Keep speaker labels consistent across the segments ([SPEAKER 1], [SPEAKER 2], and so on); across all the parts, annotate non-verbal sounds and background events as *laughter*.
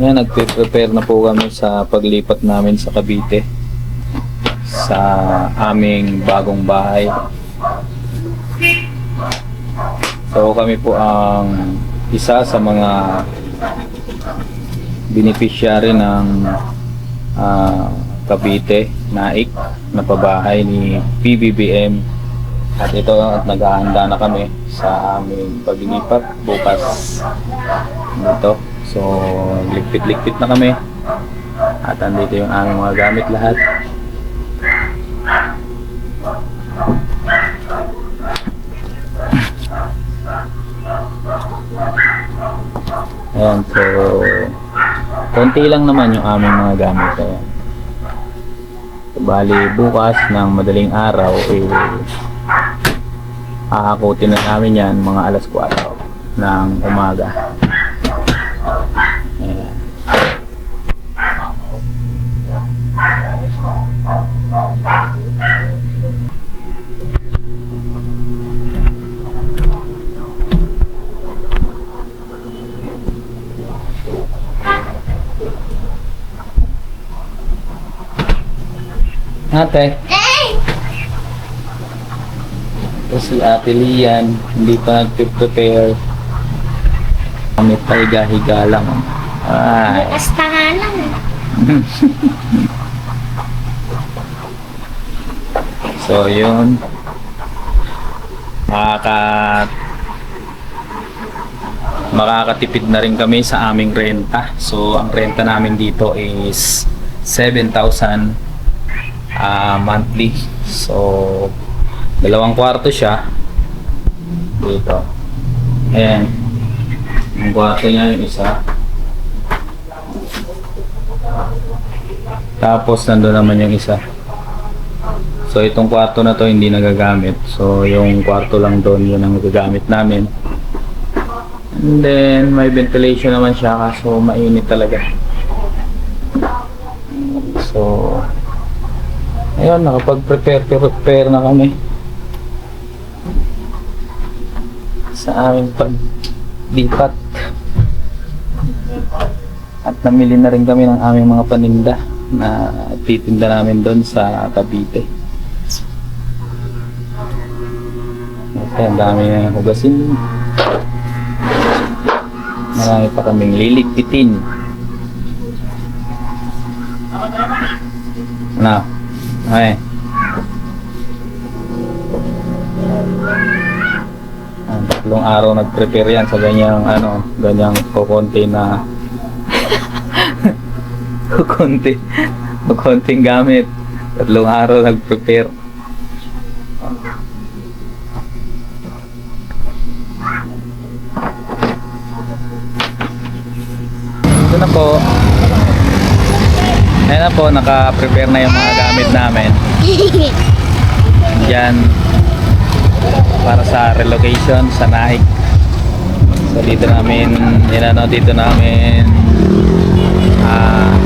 [SPEAKER 1] Yan, nagpe-prepare na po kami sa paglipat namin sa Cavite sa aming bagong bahay. So kami po ang isa sa mga beneficiary ng ah, Cavite Naik na pabahay ni PBBM at ito at naghahanda na kami sa aming paglilipat bukas dito. So, ligpit-ligpit na kami. At andito yung aming mga gamit lahat. Ayan, so konti lang naman yung aming mga gamit. Ayan. So, bali, bukas ng madaling araw, eh, Aakutin na namin yan mga alas 4 ng umaga. Ayan. Ate. Ito si Ate Lian, hindi pa nag-prepare. Kami pa higa-higa lang. Ay.
[SPEAKER 2] Bukas pa nga lang. *laughs*
[SPEAKER 1] So, yun. Makaka makakatipid na rin kami sa aming renta. So, ang renta namin dito is 7,000 ah, monthly. So, dalawang kwarto siya. Dito. Ayan. Ang kwarto niya yung isa. Tapos, nandun naman yung isa. So itong kwarto na to hindi nagagamit. So yung kwarto lang doon yun ang nagagamit namin. And then may ventilation naman siya kaso mainit talaga. So ayun nakapag-prepare prepare na kami sa aming paglipat. At namili na rin kami ng aming mga paninda na titinda namin doon sa Cavite. Okay, ang dami na hugasin. Marami pa kaming liligpitin. Na. Ay. Ang tatlong araw nag-prepare yan sa ganyang ano, ganyang kukunti na *laughs* kukunti kukunting gamit. Tatlong araw nag-prepare. Ito na po. Na po, naka-prepare na yung mga gamit namin. Yan. Para sa relocation sa Nike. So dito namin, yan ano, dito namin ah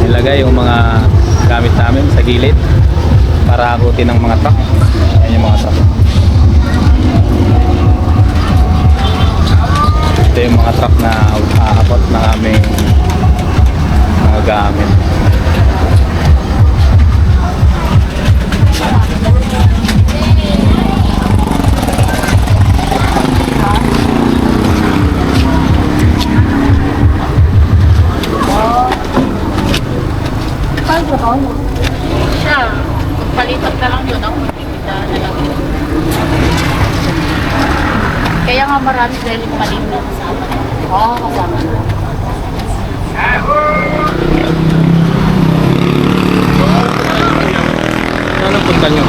[SPEAKER 1] nilagay yung mga gamit namin sa gilid para agutin ng mga truck. Ayan yung mga truck. ito yung mga truck na aabot ng aming mga gamit.
[SPEAKER 2] Siya, palitan na lang yun ang magpipita na lang. Kaya nga marami dahil yung maliit na kasama. Oo, oh, kasama na.
[SPEAKER 1] Ano punta nyo?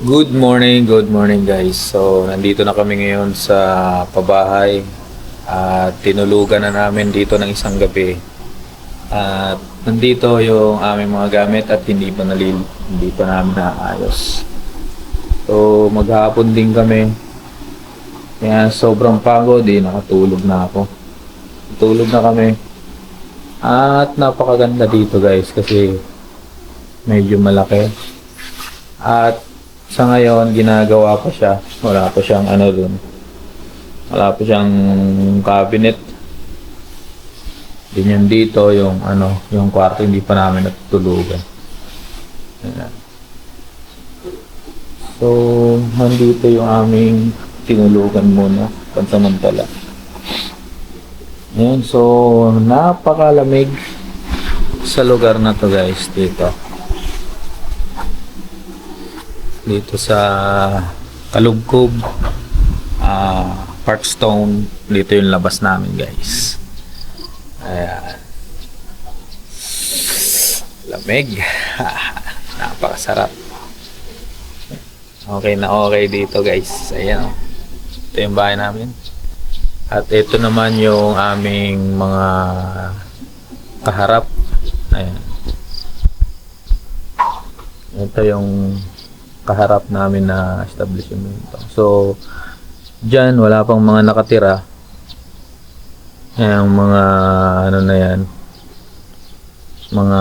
[SPEAKER 1] Good morning, good morning guys. So, nandito na kami ngayon sa pabahay at tinulugan na namin dito ng isang gabi. At nandito yung aming mga gamit at hindi pa nalil, hindi pa namin naayos. So, maghapon din kami. Kaya sobrang pagod eh, nakatulog na ako. Tulog na kami. At napakaganda dito guys kasi medyo malaki. At sa ngayon, ginagawa pa siya. Wala pa siyang ano dun. Wala pa siyang cabinet. Din yung dito, yung ano, yung kwarto hindi pa namin natutulugan. Ayan. So, nandito yung aming tinulugan muna, pansamantala. Ayan, so, napakalamig sa lugar na to guys, dito. Dito sa Kalugkog, ah, Parkstone, dito yung labas namin guys. Ayan. Lamig. *laughs* Napakasarap. Okay na okay dito guys. Ayan. oh. Ito yung bahay namin. At ito naman yung aming mga kaharap. Ayan. Ito yung kaharap namin na establishment. So, dyan wala pang mga nakatira. Yung mga ano na yan. Mga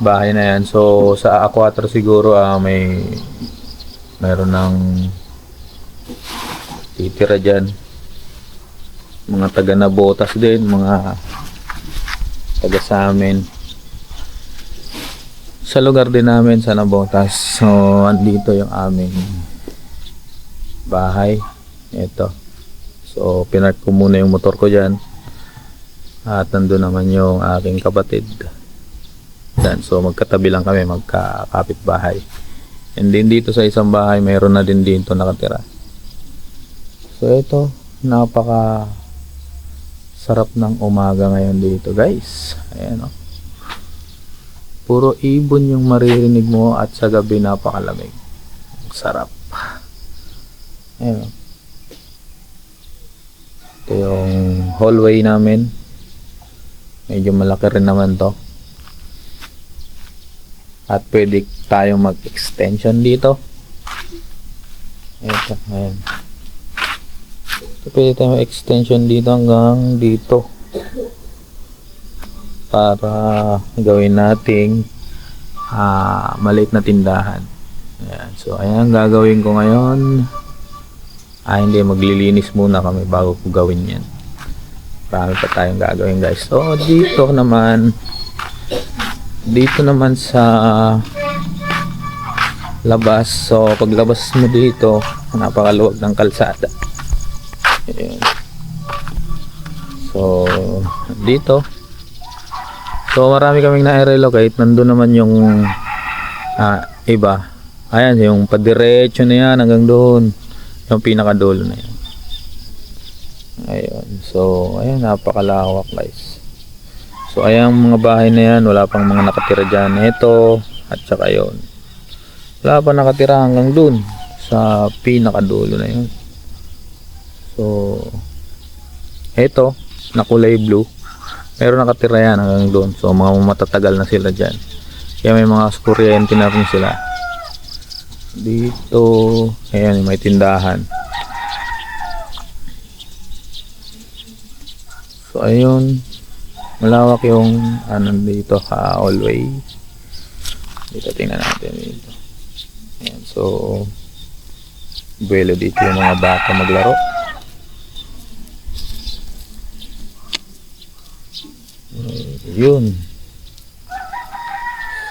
[SPEAKER 1] bahay na yan. So, sa A4 siguro ah, may meron ng titira dyan. Mga taga na botas din, mga taga sa amin. Sa lugar din namin sa Nabotas. So, andito yung aming bahay. Ito. So, pinark ko muna yung motor ko dyan. At nandun naman yung aking kapatid. Yan. So, magkatabi lang kami, magkakapit bahay. And then dito sa isang bahay, mayroon na din dito nakatira. So, ito, napaka sarap ng umaga ngayon dito, guys. Ayan, oh. Puro ibon yung maririnig mo at sa gabi napakalamig. Sarap. Ayan, oh. Ito yung hallway namin. Medyo malaki rin naman to. At pwede tayong mag-extension dito. Ito, ayan. So, pwede tayong mag-extension dito hanggang dito. Para gawin nating ah, maliit na tindahan. Ayan. So, ayan gagawin ko ngayon. Ah, hindi. Maglilinis muna kami bago ko gawin yan. Marami pa tayong gagawin guys. So, dito naman dito naman sa labas. So, paglabas mo dito, napakaluwag ng kalsada. Ayan. So, dito. So, marami kaming na-relocate. Nandun naman yung ah, iba. Ayan, yung padiretso na yan hanggang doon. Yung pinakadulo na yan. Ayun. So, ayan, napakalawak guys. So, ayan mga bahay na yan, wala pang mga nakatira dyan. Ito, at saka yun. Wala pa nakatira hanggang dun sa pinakadulo na yun. So, ito, na kulay blue. Meron nakatira yan hanggang dun. So, mga matatagal na sila dyan. Kaya may mga kuryente na rin sila. Dito, ayan, may tindahan. So, ayun. Malawak yung ano dito ha, hallway. Dito tingnan natin dito. Ayan, so buwelo dito yung mga bata maglaro. Yun.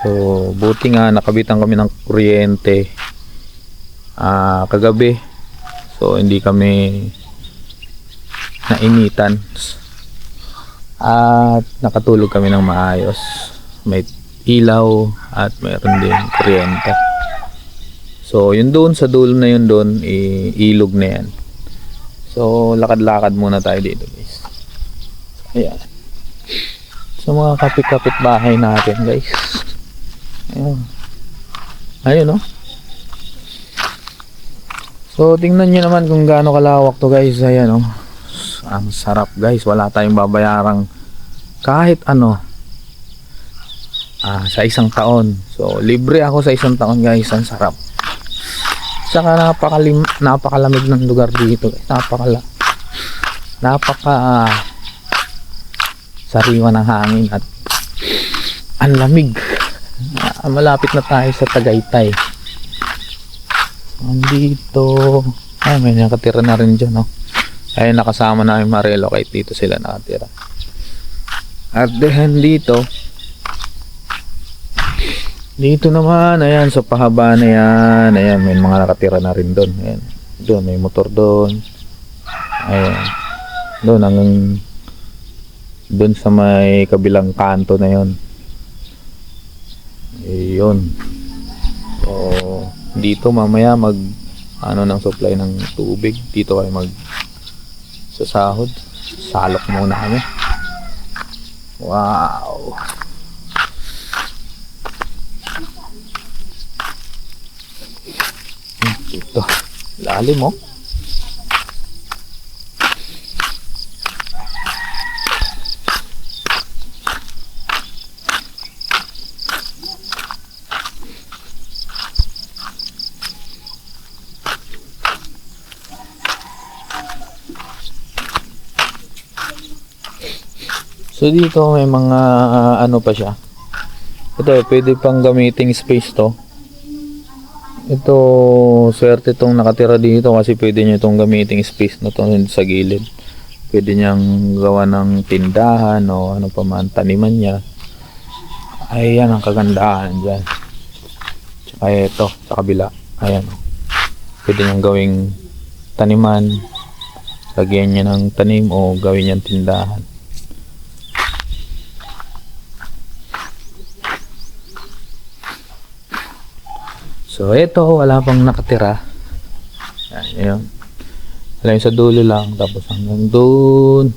[SPEAKER 1] So, buti nga nakabitan kami ng kuryente ah kagabi. So, hindi kami nainitan at nakatulog kami ng maayos. May ilaw at mayroon din kuryente. So yun doon sa dulo na yun doon ilog na yan. So lakad-lakad muna tayo dito guys. Ayan. Sa mga kapit-kapit bahay natin guys. Ayan. Ayun no? So tingnan nyo naman kung gaano kalawak to guys. Ayan no ang sarap guys wala tayong babayarang kahit ano ah, sa isang taon so libre ako sa isang taon guys ang sarap saka napakalim, napakalamig ng lugar dito napakala napaka ah, sariwa ng hangin at ang lamig Ah, malapit na tayo sa Tagaytay. Andito. Ay, may nakatira na rin dyan, no? Ay, nakasama namin ma-relocate dito sila nakatira. At then dito, dito naman, ayan, sa pahaba na yan, ayan, may mga nakatira na rin doon. Ayan, doon, may motor doon. Ayan, doon, hanggang doon sa may kabilang kanto na yon. Ayun. So, dito mamaya mag ano ng supply ng tubig. Dito kayo mag sa sahod. Salok muna kami. Wow. Hmm, Dito. Lalim oh. So dito may mga ah, ano pa siya. Ito pwede pang gamiting space to. Ito swerte tong nakatira dito kasi pwede niya itong gamiting space na to sa gilid. Pwede niyang gawa ng tindahan o ano pa man taniman niya. Ay yan ang kagandahan dyan. Tsaka ito sa kabila. Ayan. Pwede niyang gawing taniman. Lagyan niya ng tanim o gawin niyang tindahan. So, ito, wala pang nakatira. Yan, yun. Yung sa dulo lang, tapos hanggang doon.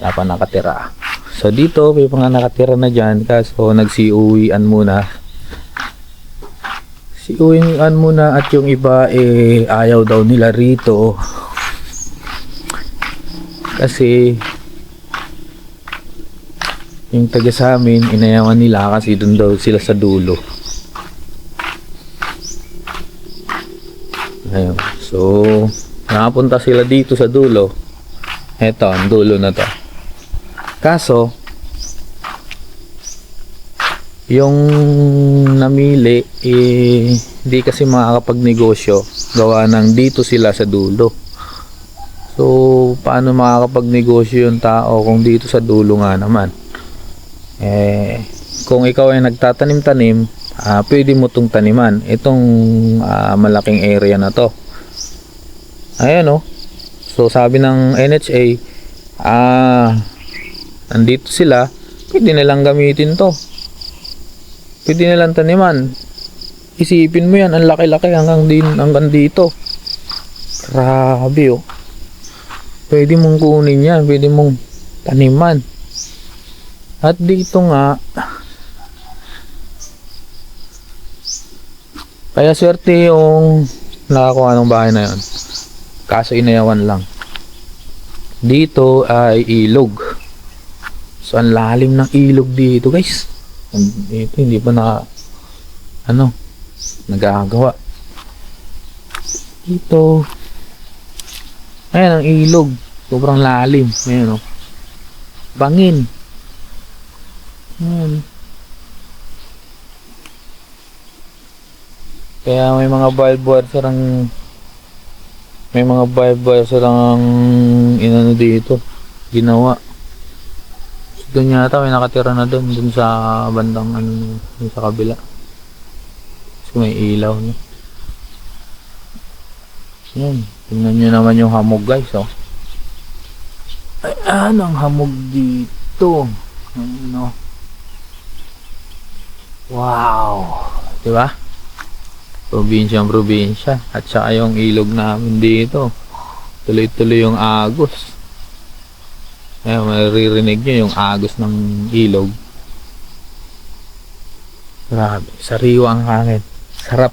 [SPEAKER 1] Wala pa nakatira. So, dito, may mga nakatira na dyan, kaso nagsiuwian muna. Siuwian muna at yung iba, eh, ayaw daw nila rito. Kasi, yung taga sa amin, inayawan nila kasi doon daw sila sa dulo. Ayun. So, nakapunta sila dito sa dulo. Eto, ang dulo na to. Kaso, yung namili, eh, hindi kasi makakapagnegosyo. Gawa ng dito sila sa dulo. So, paano makakapagnegosyo yung tao kung dito sa dulo nga naman? Eh, kung ikaw ay nagtatanim-tanim, ah pwede mo tong taniman. Itong ah, malaking area na to. Ayan oh. So sabi ng NHA, ah nandito sila, pwede nilang gamitin to. Pwede nilang taniman. Isipin mo yan, ang laki-laki hanggang din hanggang dito. Grabe oh. Pwede mong kunin yan, pwede mong taniman. At dito nga, kaya swerte yung nakakuha ng bahay na yon. Kaso inayawan lang. Dito ay ilog. So, ang lalim ng ilog dito, guys. Dito, hindi pa na, ano, nagagawa. Dito, ayan ang ilog. Sobrang lalim. Ayan, oh. Bangin. Ayan. Kaya may mga barbed wire sarang may mga barbed wire sarang inano dito ginawa. So, doon yata may nakatira na doon doon sa bandang ano sa kabila. Kasi may ilaw no. Yan, tingnan nyo naman yung hamog guys oh. Ay, ano ang hamog dito? Ano? Wow! Diba? Probinsya ang probinsya. At saka yung ilog namin dito. Tuloy-tuloy yung agos. Ayun maririnig nyo yung agos ng ilog. Grabe sariwa ang hangin. Sarap